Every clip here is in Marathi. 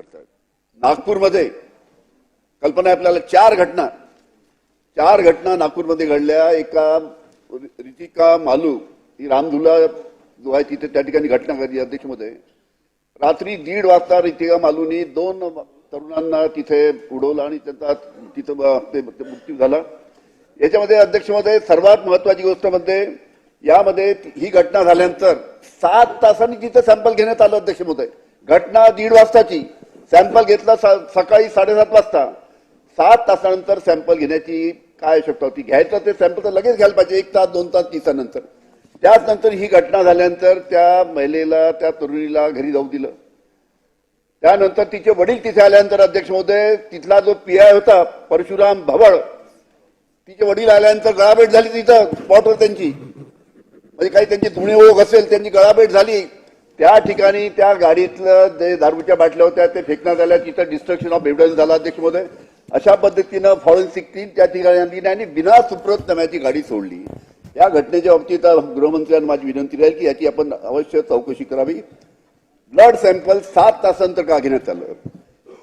करतात. नागपूरमध्ये कल्पना आहे आपल्याला चार घटना. चार घटना नागपूरमध्ये घडल्या. एका रितिका मालू ही रामधुला जो आहे तिथे त्या ठिकाणी घटना घडली अध्यक्षमध्ये. रात्री दीड वाजता रितिका मालूनी दोन तरुणांना तिथे उडवलं आणि त्यांचा तिथं ते मृत्यू झाला. याच्यामध्ये अध्यक्षमध्ये सर्वात महत्वाची गोष्ट म्हणजे यामध्ये ही घटना झाल्यानंतर सात तासांनी तिथे सॅम्पल घेण्यात आलं अध्यक्ष घटना दीड वाजताची. सॅम्पल घेतला स- सकाळी साडेसात वाजता. सात तासानंतर सॅम्पल घेण्याची काय आवश्यकता होती? घ्यायचं ते सॅम्पल तर लगेच घ्यायला पाहिजे एक तास दोन तास दिवसानंतर. त्याच नंतर ही घटना झाल्यानंतर त्या महिलेला त्या तरुणीला घरी जाऊ दिलं. त्यानंतर तिचे वडील तिथे आल्यानंतर अध्यक्ष महोदय तिथला जो पीआय होता परशुराम भवळ तिचे वडील आल्यानंतर गळाभेट झाली तिथं स्पॉटवर त्यांची. म्हणजे काही त्यांची धुणे ओघ असेल त्यांची गळाभेट झाली. त्या ठिकाणी त्या गाडीतलं जे दारूच्या बाटल्या होत्या ते फेकण्यात आल्या. तिथं डिस्ट्रक्शन ऑफ एव्हिडन्स झाला अध्यक्ष महोदय अशा पद्धतीनं फॉरेन्सिक टीम त्या ठिकाणी आणली आणि बिना सुप्रत नम्याची गाडी सोडली. या घटनेच्या बाबतीत गृहमंत्र्यांना माझी विनंती राहील की याची आपण अवश्य चौकशी करावी. ब्लड सॅम्पल सात तासानंतर का घेण्यात आलं?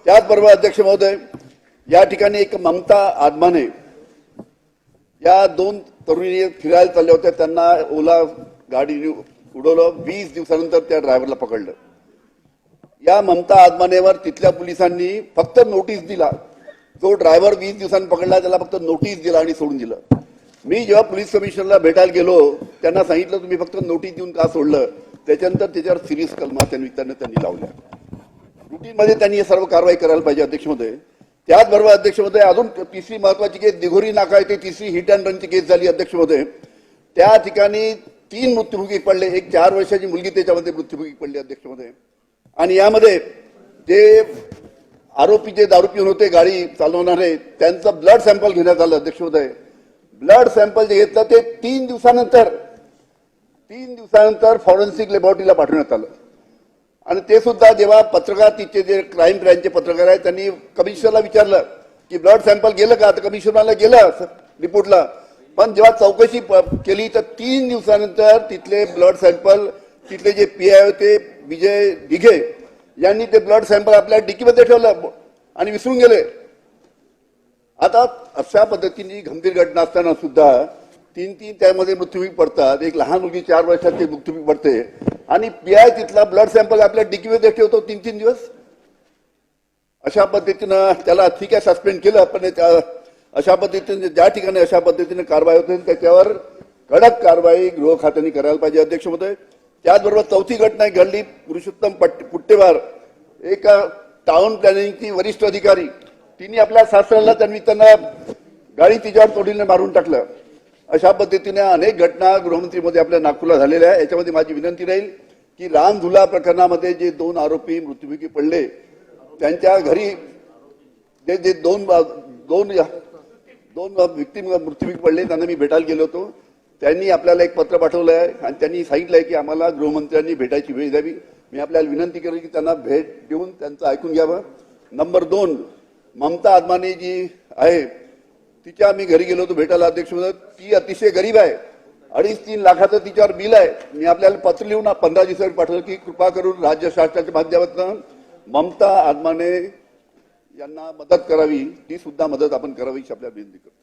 त्याचबरोबर अध्यक्ष महोदय या ठिकाणी एक ममता आदमाने या दोन तरुणी फिरायला चालल्या होत्या. त्यांना ओला गाडी उडवलं वीस दिवसानंतर त्या ड्रायव्हरला पकडलं. या ममता आदमानेवर तिथल्या पोलिसांनी फक्त नोटीस दिला. जो ड्रायव्हर वीस दिवसांनी पकडला त्याला फक्त नोटीस दिला आणि सोडून दिलं. मी जेव्हा पोलीस कमिशनरला भेटायला गेलो त्यांना सांगितलं तुम्ही फक्त नोटीस देऊन का सोडलं? त्याच्यानंतर त्याच्यावर सिरियस कलमा त्या निमित्तानं त्यांनी लावल्या. रुटीनमध्ये त्यांनी हे सर्व कारवाई करायला पाहिजे अध्यक्ष त्याचबरोबर अध्यक्षमध्ये अजून तिसरी महत्वाची केस दिघोरी नाका येथे तिसरी हिट अँड रनची केस झाली अध्यक्षमध्ये. त्या ठिकाणी तीन मृत्यूमुखी पडले. एक चार वर्षाची मुलगी त्याच्यामध्ये मृत्यूमुखी पडली अध्यक्षमध्ये. आणि यामध्ये जे आरोपी जे दारू पिऊन होते गाडी चालवणारे त्यांचं ब्लड सॅम्पल घेण्यात आलं अध्यक्ष महोदय ब्लड सॅम्पल जे घेतलं ते तीन दिवसानंतर तीन दिवसानंतर फॉरेन्सिक लॅबॉरेटरीला पाठवण्यात आलं. आणि ते सुद्धा जेव्हा पत्रकार तिचे जे क्राईम ब्रँचचे पत्रकार आहेत त्यांनी कमिशनरला विचारलं की ब्लड सॅम्पल गेलं का? तर कमिशनरला गेलं रिपोर्टला पण जेव्हा चौकशी प- केली तर तीन दिवसानंतर तिथले ब्लड सॅम्पल तिथले जे पी आय होते विजय दिघे यांनी ते ब्लड सॅम्पल आपल्या डिकीमध्ये ठेवलं आणि विसरून गेले. आता अशा पद्धतीने गंभीर घटना असताना सुद्धा तीन तीन त्यामध्ये मृत्यूपी पडतात. एक लहान मुलगी चार वर्षाची मृत्यूपी पडते. आणि पी आय तिथला ब्लड सॅम्पल आपल्या डिकीमध्ये ठेवतो तीन तीन दिवस. अशा पद्धतीनं त्याला ठीक आहे सस्पेंड केलं. पण त्या- अशा पद्धतीने ज्या ठिकाणी अशा पद्धतीने कारवाई होते त्याच्यावर कडक कारवाई गृह खात्याने करायला पाहिजे अध्यक्ष महोदय त्याचबरोबर चौथी घटना घडली पुरुषोत्तम पट- पुट्टेवार. एका टाउन प्लॅनिंगची वरिष्ठ अधिकारी तिने आपल्या सासऱ्याला त्यांनी त्यांना गाडी तिच्यावर तोडीने मारून टाकलं. अशा पद्धतीने अनेक घटना गृहमंत्रीमध्ये आपल्या नागपूरला झालेल्या आहे याच्यामध्ये माझी विनंती राहील की राम झुला प्रकरणामध्ये जे दोन आरोपी मृत्युमुखी पडले त्यांच्या घरी जे जे दोन दोन दोन व्यक्ती मृत्यूमुखी पडले त्यांना मी भेटायला गेलो होतो. त्यांनी आपल्याला एक पत्र पाठवलं आहे आणि त्यांनी सांगितलंय की आम्हाला गृहमंत्र्यांनी भेटायची वेळ द्यावी. मी आपल्याला विनंती केली की त्यांना भेट देऊन त्यांचं ऐकून घ्यावं. नंबर दोन ममता आदमानी जी आहे तिच्या आम्ही घरी गेलो होतो भेटायला अध्यक्ष ती अतिशय गरीब आहे. अडीच तीन लाखाचं तिच्यावर बिल आहे. मी आपल्याला पत्र लिहून पंधरा दिवसावर पाठवलं की कृपा करून राज्य शासनाच्या माध्यमातून ममता आदमाने यांना मदत करावी ती सुद्धा मदत आपण करावी अशी आपल्याला विनंती करतो.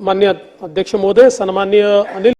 मान्य अध्यक्ष महोदय सन्मान्य अनिल